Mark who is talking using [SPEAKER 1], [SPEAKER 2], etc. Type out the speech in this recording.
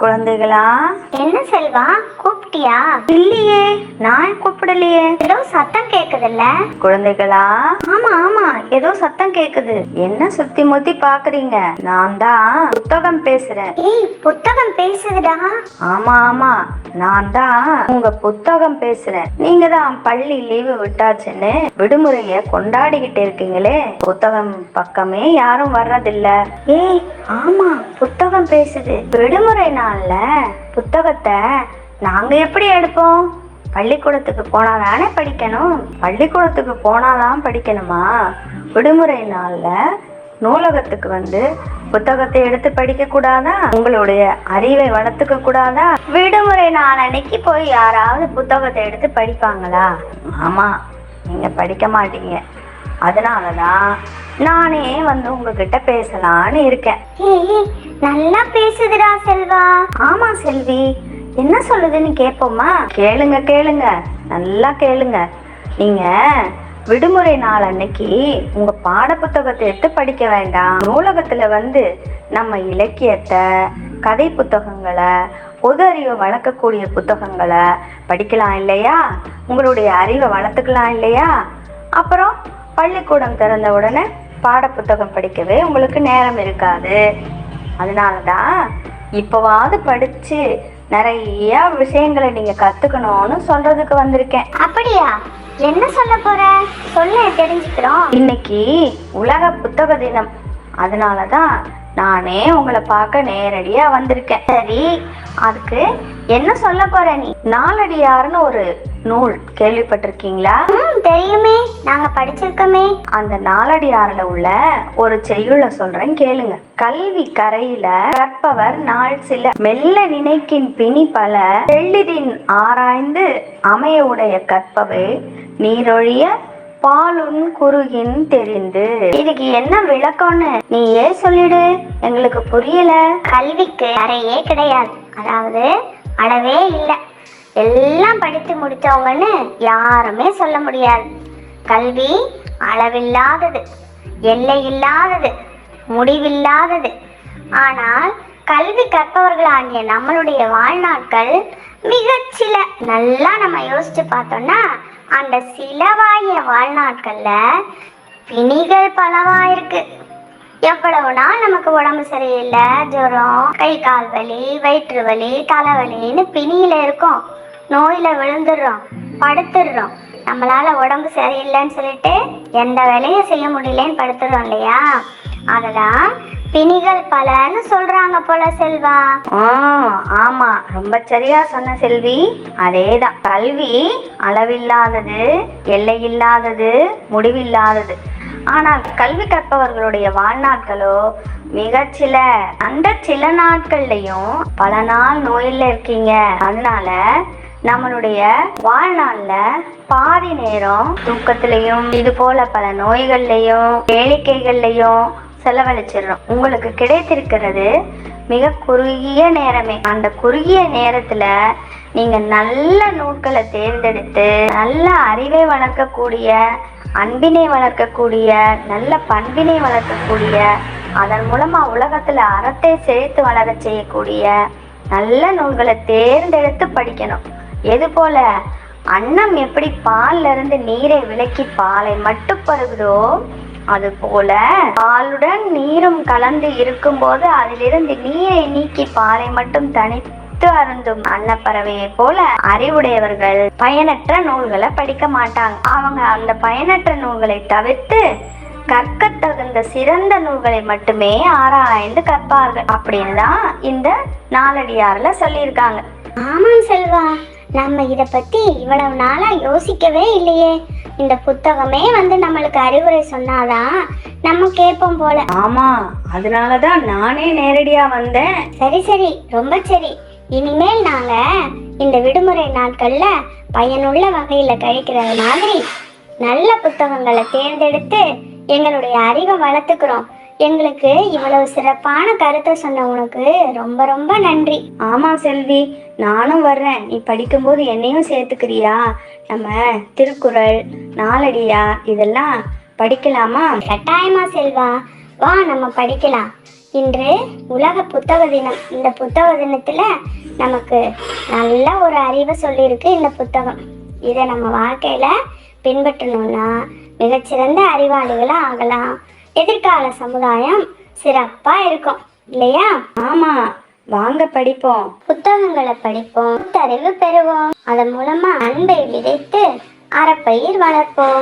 [SPEAKER 1] குழந்தைகளா?
[SPEAKER 2] என்ன செல்வா கூப்பிட்டியா?
[SPEAKER 1] இல்லையே. நான் கூப்பிடலையே.
[SPEAKER 2] ஏதோ சத்தம் கேக்குதுல்ல?
[SPEAKER 1] குழந்தைகளா? ஆமா ஆமா. ஏதோ சத்தம் கேக்குது. என்ன சுத்தி முத்தி பாக்குறீங்க? நான் தான் புத்தகம் பேசுறேன்.
[SPEAKER 2] ஏய் புத்தகம் பேசுதுடா.
[SPEAKER 1] ஆமா ஆமா. நான் தான் உங்க புத்தகம் பேசுறேன். நீங்க தான் பள்ளி லீவு விட்டாச்சுன்னு விடுமுறைய கொண்டாடிக்கிட்டு இருக்கீங்களே. புத்தகம் பக்கமே யாரும் வர்றதில்ல. ஏய் ஆமா. புத்தகம் பேசுது. விடுமுறை நாள்ல புத்தகத்தை நாங்கள் எப்படி எடுப்போம்? பள்ளிக்கூடத்துக்கு போனால் தானே படிக்கணும்? பள்ளிக்கூடத்துக்கு போனாதான் படிக்கணுமா? விடுமுறை நாளில் நூலகத்துக்கு வந்து புத்தகத்தை எடுத்து படிக்க கூடாதா? உங்களுடைய அறிவை வளர்த்துக்க கூடாதா? விடுமுறை நாள் அன்னைக்கு போய் யாராவது புத்தகத்தை எடுத்து படிப்பாங்களா? ஆமாம் நீங்கள் படிக்க மாட்டீங்க. அதனால தான் நானே வந்து உங்ககிட்ட பேசலான்னு இருக்கேன்.
[SPEAKER 2] நல்லா பேசுதுடா செல்வா.
[SPEAKER 1] ஆமா செல்வி. என்ன சொல்லுதுன்னு கேட்போமா கேளுங்க கேளுங்க. நல்லா கேளுங்க. நீங்க விடுமுறை நாள் அன்னைக்கு உங்க பாட புத்தகத்தை எடுத்து படிக்க வேண்டாம். நூலகத்துல வந்து நம்ம இலக்கியத்தை கதை புத்தகங்களை பொது அறிவை வளர்க்கக்கூடிய புத்தகங்களை படிக்கலாம் இல்லையா? உங்களுடைய அறிவை வளர்த்துக்கலாம் இல்லையா? அப்புறம் பள்ளிக்கூடம் திறந்த உடனே பாட புத்தகம் படிக்கவே உங்களுக்கு நேரம் இருக்காது. அதனால தான் இப்போவாவது படிச்சு நிறைய விஷயங்களை நீங்க கத்துக்கணும்னு சொல்றதுக்கு வந்திருக்கேன்.
[SPEAKER 2] அப்படியா? என்ன சொல்ல போற? சொல்ல தெரிஞ்சுக்கிறோம்.
[SPEAKER 1] இன்னைக்கு உலக புத்தக தினம். அதனால தான் நானே உங்களை பார்க்க நேரடியா வந்திருக்கேன். சரி அதுக்கு என்ன சொல்ல போற நீ? நாலடியார்னு ஒரு நூல் கேள்விப்பட்டிருக்கீங்களா?
[SPEAKER 2] தெரியுமே நாங்க படிச்சிருக்கோமே.
[SPEAKER 1] அந்த நாலடியாறுல உள்ள ஒரு செய்யுள சொல்றேன் கேளுங்க. கல்வி கரையில கற்பவர் நாள் சில மெல்ல நினைக்கின் பிணி பல தெள்ளிதின் ஆராய்ந்து அமைய உடைய கற்பவை நீரொழிய பாலுன் குறுகின் தெரிந்து. இதுக்கு என்ன விளக்கம்னு நீ ஏன் சொல்லிடு. எங்களுக்கு புரியல.
[SPEAKER 2] கல்விக்கு அறையே கிடையாது. அதாவது அளவே இல்லை. எல்லாம் படித்து முடித்தவங்கன்னு யாருமே சொல்ல முடியாது. கல்வி அளவில்லாதது எல்லை இல்லாதது முடிவில்லாதது. ஆனால் கல்வி கற்பவர்களாகிய நம்மளுடைய வாழ்நாட்கள் மிகச்சில நல்லா நம்ம யோசிச்சு பார்த்தோம்னா அந்த சிலவாகிய வாழ்நாட்கள்ல பிணிகள் பலவா இருக்கு. எவ்வளவு நாள் நமக்கு உடம்பு சரியில்லை? ஜுரம் கை கால் வலி வயிற்று வலி தலைவலின்னு பிணியில இருக்கோம். நோயில விழுந்துடுறோம். படுத்துடுறோம். நம்மளால உடம்பு சரியில்லைன்னு சொல்லிட்டு எந்த வேலையும் செய்ய முடியலன்னு படுத்துடுறோம் இல்லையா? அதுதான் பிணிகள் பலன்னு சொல்றாங்க போல செல்வா.
[SPEAKER 1] ஆமா. ரொம்ப சரியா சொன்ன செல்வி. அதேதான். கல்வி அளவில்லாதது எல்லையில்லாதது முடிவில்லாதது. ஆனால் கல்வி கற்பவர்களுடைய வாழ்நாட்களோ மிகச்சில. அந்த சில நாட்கள்லயும் பல நாள் நோயில் இருக்கீங்க. அதனால நம்மளுடைய வாழ்நாள்ல பாதி நேரம் தூக்கத்திலையும் இது போல பல நோய்கள்லையும் கேளிக்கைகள்லையும் செலவழிச்சிடுறோம். உங்களுக்கு கிடைத்திருக்கிறது மிக குறுகிய நேரமே. அந்த குறுகிய நேரத்துல நீங்க நல்ல நூல்களை தேர்ந்தெடுத்து நல்ல அறிவை வளர்க்கக்கூடிய அன்பினை வளர்க்கக்கூடிய நல்ல பண்பினை வளர்க்கக்கூடிய அதன் மூலமா உலகத்துல அறத்தை செழித்து வளர செய்யக்கூடிய நல்ல நூல்களை தேர்ந்தெடுத்து படிக்கணும். எது போல? அன்னம் எப்படி பால்ல இருந்து நீரை விலக்கி பாலை மட்டும் பருகுதோ அது போல பாலுடன் நீரும் கலந்து இருக்கும்போது அதிலிருந்து நீரை நீக்கி பாலை மட்டும் தனி தனித்து அருந்தும் அன்னப்பறவையை போல அறிவுடையவர்கள் பயனற்ற நூல்களை படிக்க மாட்டாங்க. அவங்க அந்த பயனற்ற நூல்களை தவிர்த்து கற்கத் தகுந்த சிறந்த நூல்களை மட்டுமே ஆராய்ந்து கற்பார்கள். அப்படின்னு தான் இந்த நாலடியார்ல சொல்லியிருக்காங்க.
[SPEAKER 2] ஆமாம் செல்வா நம்ம இத பத்தி இவ்வளவு நாளா யோசிக்கவே இல்லையே. இந்த புத்தகமே வந்து நம்மளுக்கு அறிவுரை சொன்னாதான் நம்ம கேட்போம் போல.
[SPEAKER 1] ஆமா அதனாலதான் நானே நேரடியா வந்தேன்.
[SPEAKER 2] சரி சரி ரொம்ப சரி. இனிமேல் நாங்க இந்த விடுமுறை நாட்கள்ல பயனுள்ள வகையில கழிக்கிறது மாதிரி நல்ல புத்தகங்களை தேர்ந்தெடுத்து எங்களுடைய அறிவை வளர்த்துக்கிறோம். எங்களுக்கு இவ்வளவு சிறப்பான கருத்தை சொன்ன உனக்கு ரொம்ப ரொம்ப நன்றி.
[SPEAKER 1] ஆமா செல்வி நானும் வர்றேன். நீ படிக்கும்போது என்னையும் சேர்த்துக்கிறியா? நம்ம திருக்குறள் நாலடியா இதெல்லாம் படிக்கலாமா?
[SPEAKER 2] கட்டாயமா செல்வா. வா நம்ம படிக்கலாம். இன்று உலக புத்தக தினம். இந்த புத்தக தினத்துல நமக்கு நல்ல ஒரு அறிவை சொல்லியிருக்கு இந்த புத்தகம். இதை நம்ம வாழ்க்கையில பின்பற்றணும்னா மிகச்சிறந்த அறிவாளிகளா ஆகலாம். எதிர்கால சமுதாயம் சிறப்பா இருக்கும். இல்லையா?
[SPEAKER 1] ஆமா. வாங்க படிப்போம்.
[SPEAKER 2] புத்தகங்களை படிப்போம். புத்தறிவு பெறுவோம். அதன் மூலமா அன்பை விதைத்து அறப்பயிர் வளர்ப்போம்.